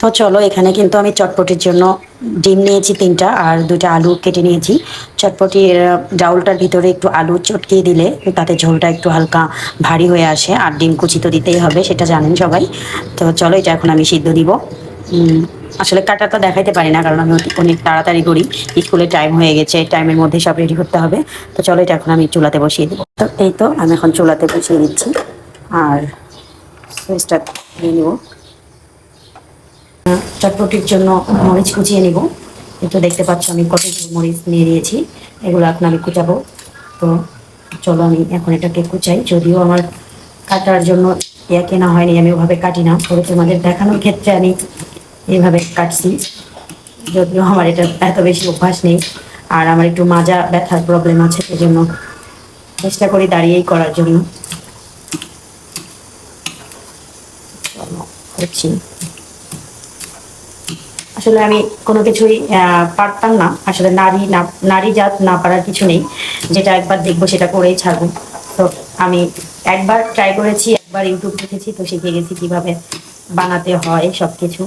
তো চলো, এখানে কিন্তু আমি চটপটির জন্য ডিম নিয়েছি তিনটা আর দুইটা আলু কেটে নিয়েছি। চটপটির ডাউলটার ভিতরে একটু আলু চটকিয়ে দিলে তাতে ঝোলটা একটু হালকা ভারী হয়ে আসে আর ডিম কুচি তো দিতেই হবে, সেটা জানেন সবাই। তো চলো, এটা এখন আমি সিদ্ধ দিব। আসলে কাটাটা দেখাইতে পারি না, কারণ আমি অনেক তাড়াতাড়ি করি। স্কুলে টাইম হয়ে গেছে, টাইমের মধ্যে সব রেডি করতে হবে। তো চলো, এটা এখন আমি চুলাতে বসিয়ে দেবো। তো এই তো, আমি এখন চুলাতে বসিয়ে দিচ্ছি। আর সুইচটা দিয়ে নিব। চটপটির জন্য মরিচ কুচিয়ে নিব। একটু দেখতে পাচ্ছ আমি কতগুলো মরিচ নিয়ে নিয়েছি। এগুলো এখন আমি কুচাবো। তো চলো আমি এখন এটাকে কুচাই। যদিও আমার কাটার জন্য ইয়া কেনা হয়নি, আমি ওভাবে কাটি না। তবে তোমাদের দেখানোর ক্ষেত্রে আমি এইভাবে কাটছি। যদিও আমার এটা এত বেশি অভ্যাস নেই, আর আমার একটু মাজা ব্যথার প্রবলেম আছে, সেজন্য চেষ্টা করি দাঁড়িয়েই করার জন্য। করছি। আসলে আমি কোনো কিছুই পারতাম না। আসলে নারী না, নারী জাত না পারার কিছু নেই। যেটা একবার দেখব সেটা করেই ছাড়বো। তো আমি একবার ট্রাই করেছি, একবার ইউটিউব দেখেছি, তো শিখে গেছি কীভাবে বানাতে হয় সব কিছু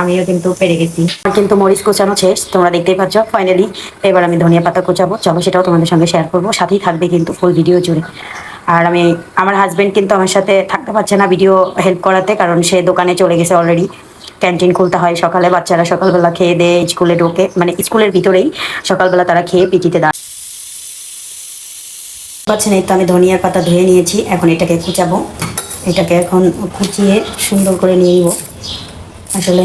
আমিও কিন্তু পেরে গেছি। কিন্তু মরিচ কোচানো শেষ, তোমরা দেখতেই পাচ্ছ। ফাইনালি এবার আমি ধনিয়া পাতা কোচাবো। চলো সেটাও তোমাদের সঙ্গে শেয়ার করব। সাথেই থাকবে কিন্তু ফুল ভিডিও জুড়ে। আর আমি, আমার হাজব্যান্ড কিন্তু আমার সাথে থাকতে পারছে না ভিডিও হেল্প করাতে, কারণ সে দোকানে চলে গেছে অলরেডি ক্যান্টিন খুলতে হয় সকালে, বাচ্চারা সকালবেলা খেয়ে দেয় স্কুলে ঢোকে মানে স্কুলের ভিতরেই সকালবেলা তারা খেয়ে পিটিতে দাঁড়ায়। পাচ্ছেন এই তো আমি ধনিয়ার পাতা ধুয়ে নিয়েছি, এখন এটাকে কুচাবো। এটাকে এখন কুচিয়ে সুন্দর করে নিয়ে নিব। আসলে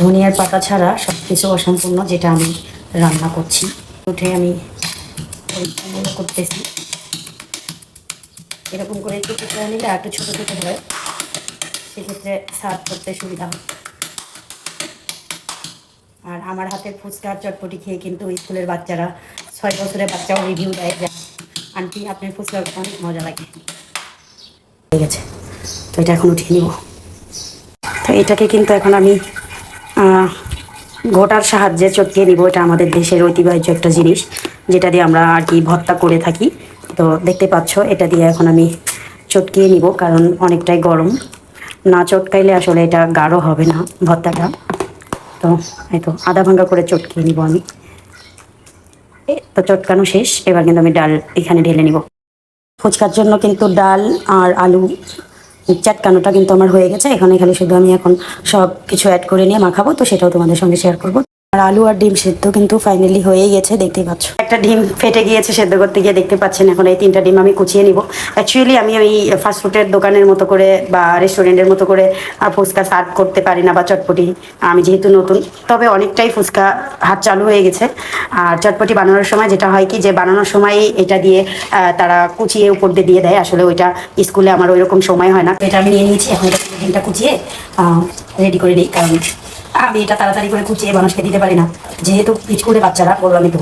ধনিয়ার পাতা ছাড়া সব কিছু অসম্পূর্ণ যেটা আমি রান্না করছি। উঠে আমি করতেছি। এরকম করে একটু কুচে নিলে একটু ছোটো ছোটো হয়। সেক্ষেত্রে সার্ভ করতে সুবিধা হয়। আর আমার হাতে ফুচকার চটপটি খেয়ে কিন্তু স্কুলের বাচ্চারা, ছয় বছরের বাচ্চাও রিভিউ দেয় যে, আন্টি, আপনার ফুচকা অনেক মজা লাগে। ঠিক আছে তো এটা এখন উঠিয়ে নিব। তো এটাকে কিন্তু এখন আমি ঘোটার সাহায্যে চটকিয়ে নিব। এটা আমাদের দেশের ঐতিহ্য একটা জিনিস, যেটা দিয়ে আমরা আর কি ভর্তা করে থাকি। তো দেখতে পাচ্ছ, এটা দিয়ে এখন আমি চটকিয়ে নিব, কারণ অনেকটাই গরম। না চটকাইলে আসলে এটা গাঢ় হবে না ভর্তাটা। তো এই তো আধা ভাঙ্গা করে চটকিয়ে নিব আমি। তো চটকানো শেষ, এবার কিন্তু আমি ডাল এখানে ঢেলে নিব। ফুচকার জন্য কিন্তু ডাল আর আলু চাটকানোটা কিন্তু আমার হয়ে গেছে। এখানে খালি শুধু আমি এখন সব কিছু অ্যাড করে নিয়ে মাখাবো, তো সেটাও তোমাদের সঙ্গে শেয়ার করব। আর আলু আর ডিম সেদ্ধ কিন্তু ফাইনালি হয়েই গেছে, দেখতেই পাচ্ছ। একটা ডিম ফেটে গিয়েছে সেদ্ধ করতে গিয়ে দেখতে পাচ্ছেন, এখন এই তিনটা ডিম আমি কুচিয়ে নিব। অ্যাকচুয়ালি আমি ওই ফাস্টফুডের দোকানের মতো করে বা রেস্টুরেন্টের মতো করে ফুচকা সার্ভ করতে পারি না বা চটপটি, আমি যেহেতু নতুন, তবে অনেকটাই ফুচকা হাত চালু হয়ে গেছে। আর চটপটি বানানোর সময় যেটা হয় কি, যে বানানোর সময় এটা দিয়ে তারা কুচিয়ে উপর দিয়ে দিয়ে দেয়, আসলে ওইটা স্কুলে আমার ওই রকম সময় হয় না। এটা আমি নিয়ে নিয়েছি, এখন ডিমটা কুচিয়ে রেডি করে নিই কারণ আমি এটা তাড়াতাড়ি করে কুচিয়ে মানুষকে দিতে পারি না। যেহেতু স্কুলে বাচ্চারা বললামই তো।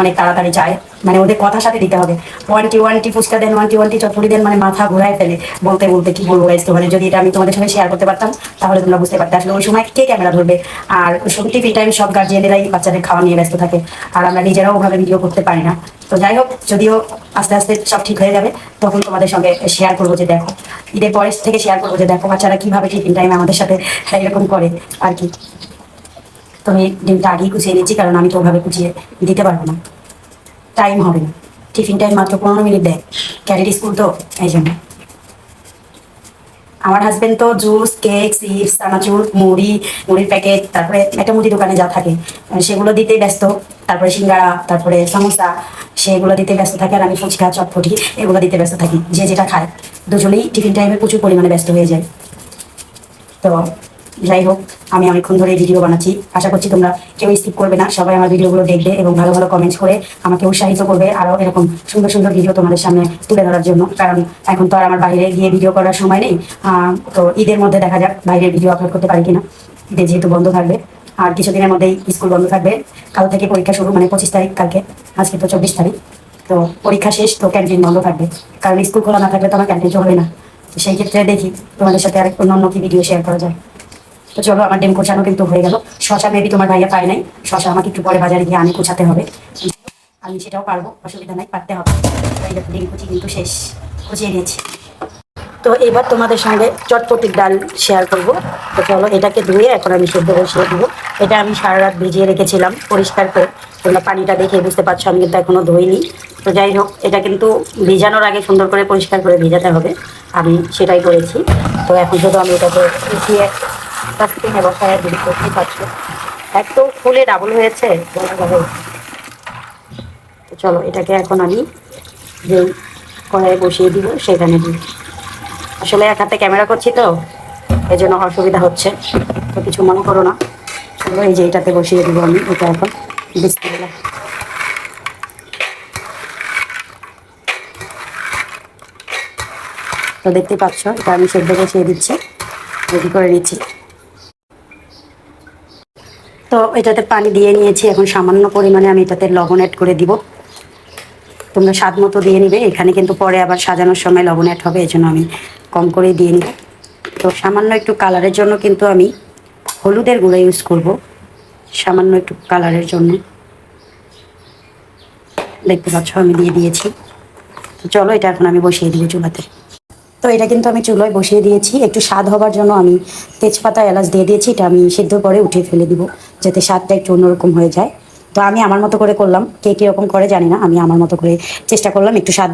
অনেক তাড়াতাড়ি চায় মানে ওদের কথার সাথে দিতে হবে। ওয়ানটি ওয়ানটি ফুচকা দেন ওয়ানটি ওয়ানটি চটপটি দেন মানে মাথা ঘোরায় ফেলে। বলতে বলতে কি বলব গাইজ মানে যদি এটা আমি তোমাদের সঙ্গে শেয়ার করতে পারতাম, তাহলে তোমরা বুঝতে পারতে। আসলে ওই সময় কে ক্যামেরা ধরবে? আর সব টিফিন টাইম সব গার্জিয়ানেরাই বাচ্চাদের খাওয়া নিয়ে ব্যস্ত থাকে। আর আমরা নিজেরাও ওভাবে ভিডিও করতে পারি না। তো যাই হোক, যদিও আস্তে আস্তে সব ঠিক হয়ে যাবে, তখন তোমাদের সঙ্গে শেয়ার করব যে দেখো। ঈদের পরের থেকে শেয়ার করব যে দেখো বাচ্চারা কীভাবে টিফিন টাইম আমাদের সাথে এরকম করে আর কি। তো আমি ডিমটা আগেই কুচিয়ে নিচ্ছি, কারণ আমি তো ওভাবে কুচিয়ে দিতে পারব না। টাইম হবে না। টিফিন টাইম মাত্র পনেরো মিনিট দেয়। ক্যারির স্কুল তো, এই জন্য। আমার হাজবেন্ড তো জুস কেক চিপস চানাচুর, মুড়ি, মুড়ির প্যাকেট তারপরে একটা মুদি দোকানে যা থাকে সেগুলো দিতে ব্যস্ত। তারপরে সিঙ্গারা, তারপরে সমোসা, সেগুলো দিতে ব্যস্ত থাকে, আর আমি ফুচকা, চটপটি, এগুলো দিতে ব্যস্ত থাকি। যে যেটা খায়, দুজনেই টিফিন টাইমে প্রচুর পরিমাণে ব্যস্ত হয়ে যায়। তো যাই হোক, আমি অনেকক্ষণ ধরে ভিডিও বানাচ্ছি। আশা করছি তোমরা কেউ স্কিপ করবে না। সবাই আমার ভিডিওগুলো দেখবে এবং ভালো ভালো কমেন্টস করে আমাকে উৎসাহিত করবে আরও এরকম সুন্দর সুন্দর ভিডিও তোমাদের সামনে তুলে ধরার জন্য। কারণ এখন তো আর আমার বাইরে গিয়ে ভিডিও করার সময় নেই। তো ঈদের মধ্যে দেখা যাক বাইরের ভিডিও আপলোড করতে পারি কিনা। ঈদে যেহেতু বন্ধ থাকবে, আর কিছুদিনের মধ্যেই স্কুল বন্ধ থাকবে। কাল থেকে পরীক্ষা শুরু মানে পঁচিশ তারিখ কালকে, আজকে তো চব্বিশ তারিখ। তো পরীক্ষা শেষ, তো ক্যান্টিন বন্ধ থাকবে। কারণ স্কুল খোলা না থাকলে তো আমার ক্যান্টিন চলবে না। সেই ক্ষেত্রে দেখি তোমাদের সাথে আরেক অন্য অন্য কি ভিডিও শেয়ার করা যায়। তো চলো আমার ডিম কোচানো কিন্তু হয়ে গেল। শশা মেবি তোমার ভাইয়া পায় নাই। শশা আমাকে একটু পরে বাজারে গিয়ে আমি কোচাতে হবে। আমি সেটাও পারব, অসুবিধা নাই, পারতে হবে। ডিম কুচি কিন্তু শেষ। কুচিয়ে নিয়েছি। তো এবার তোমাদের সঙ্গে চটপটির ডাল শেয়ার করব। তো চলো, এটাকে ধুয়ে এখন আমি সেদ্ধ বসিয়ে দিব। এটা আমি সারা রাত ভিজিয়ে রেখেছিলাম, পরিষ্কার করে। তোমরা পানিটা দেখে বুঝতে পারছ, আমি কিন্তু এখনও ধুইনি। তো যাই হোক, এটা কিন্তু ভিজানোর আগে সুন্দর করে পরিষ্কার করে ভিজাতে হবে। আমি সেটাই করেছি। তো এখন শুধু আমি এটাকে উঠিয়ে ডাস্টবিনে বসায় দিদি করতে পারছ এত ফুলে ডাবল হয়েছে। তো চলো, এটাকে এখন আমি যে কড়াইয়ে বসিয়ে দিব, সেখানে দিই। আসলে এক হাতে ক্যামেরা করছি তো এই জন্য অসুবিধা হচ্ছে। তো কিছু মনে করো না। চলো, এই যে এটাতে বসিয়ে দিব আমি, এটা এখন। বিসমিল্লাহ। তো দেখতে পাচ্ছ, এটা আমি সেদ্ধ বসিয়ে দিচ্ছি। রেডি করে নিচ্ছি তো এটাতে পানি দিয়ে নিয়েছি, এখন সামান্য পরিমাণে আমি এটাতে লবণ অ্যাড করে দিব। তোমরা স্বাদ মতো দিয়ে নিবে, এখানে কিন্তু পরে আবার সাজানোর সময় লবণ অ্যাড হবে এই জন্য আমি কম করে দিয়ে নিব। তো সামান্য একটু কালারের জন্য কিন্তু আমি হলুদের গুঁড়ো ইউজ করব, সামান্য একটু কালারের জন্য। দেখতে পাচ্ছ, আমি দিয়ে দিয়েছি। তো চলো, এটা এখন আমি বসিয়ে দিব চুলাতে। তো এটা কিন্তু আমি চুলোয় বসিয়ে দিয়েছি। একটু স্বাদ হবার জন্য আমি তেজপাতা এলাচ দিয়ে দিয়েছি, এটা আমি সিদ্ধ করে উঠে ফেলে দিব, যাতে স্বাদটা একটু অন্যরকম হয়ে যায়। তো আমি আমার মতো করে করলাম, কে কীরকম করে জানি না, আমি আমার মতো করে চেষ্টা করলাম একটু স্বাদ